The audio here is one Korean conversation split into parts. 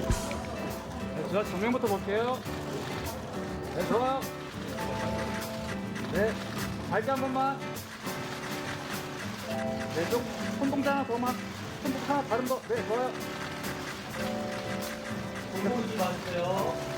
네, 저 정면부터 볼게요. 네, 좋아요. 네, 발기 한 번만. 네, 좀, 손동작 하나 더만. 손동작 하나 다른 거. 네, 좋아요. 공기 맞으세요.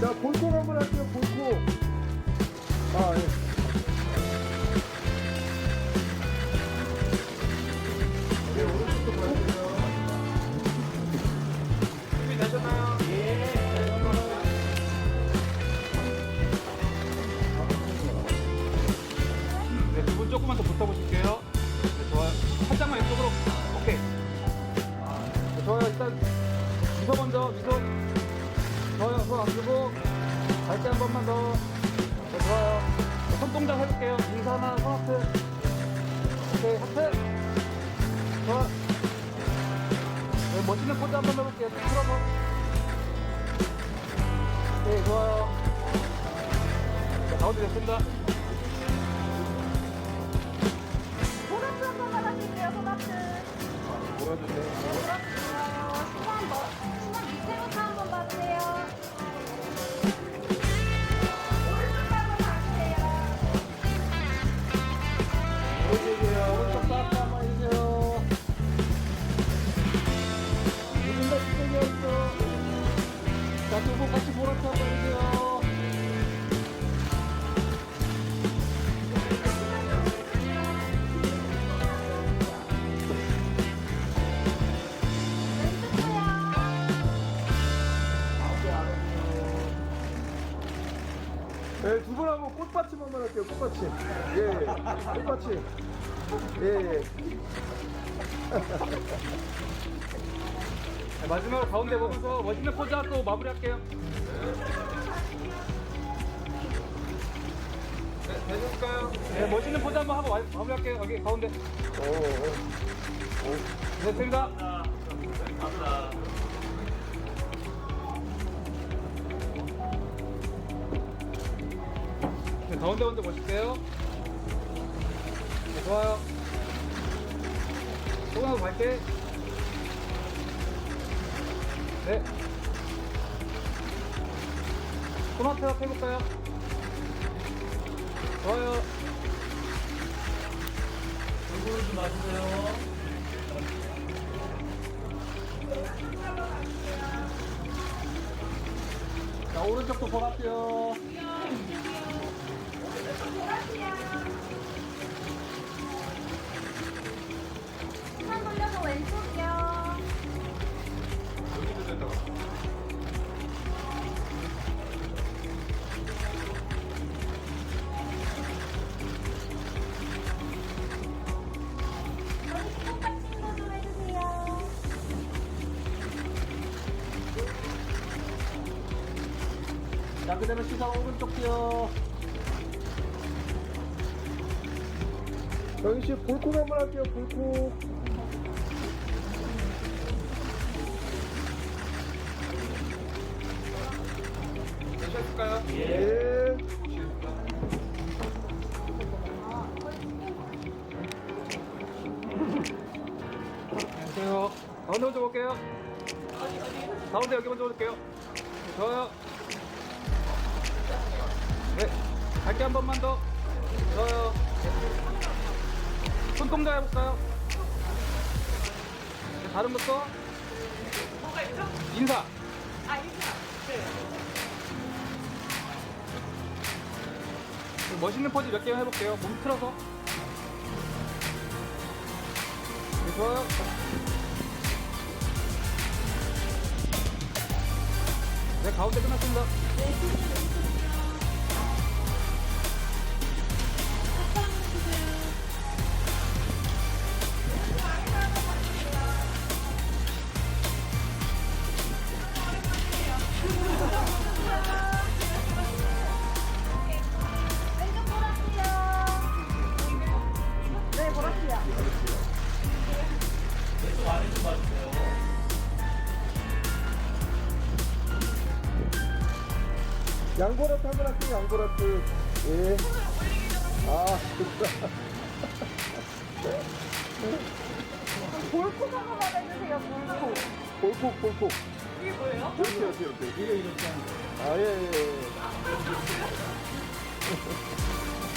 자, 볼콕 한번 할게요, 볼콕. 아, 예. 들고. 발기 한 번만 더. 네, 좋아요. 네, 손동작 해볼게요. 인사 하나, 손 하트. 오케이, 하트. 좋아. 네, 멋있는 포즈 한 번 해볼게요. 쭉 풀어서. 네, 좋아요. 네, 가운데 됐습니다. 하고 한번 할게요, 꽃받침. 예, 예. 꽃받침. 예, 예. 네, 마지막으로 가운데 보면서 멋있는 포즈 하나 또 마무리할게요. 네, 되실까요? 네, 멋있는 포즈 한번 하고 마- 마무리할게요. 여기 가운데. 오, 오. 네, 됐습니다. 감사합니다. 가운데 먼저 보실게요. 네, 좋아요. 조금만 더 밝게. 네. 토마토 해볼까요? 좋아요. 얼굴 좀 맞으세요. 자, 오른쪽도 보라트 자, 그 다음에 시선 오른쪽이요. 영희 씨, 볼콕 한번 할게요, 볼콕. 되셨을까요? 예. 안녕하세요. 가운데 먼저 볼게요. 가운데 여기 먼저 볼게요. 네, 좋아요. 밝게 한 번만 더. 네. 손동작 해볼까요? 네, 다른 것도. 뭐가 있죠? 인사. 아, 인사. 네. 멋있는 포즈 몇 개만 해볼게요. 몸 틀어서. 네, 좋아요. 네, 가운데 끝났습니다. 왼 양보라트 한번 할게요, 양보라트. 예. 아, 진짜. 볼콕 한 번만 해주세요, 볼콕. 볼콕, 볼콕. 이게 뭐예요? 이렇게, 이렇게, 이렇게. 이게 이렇게 하는 거. 아, 예, 예, 예.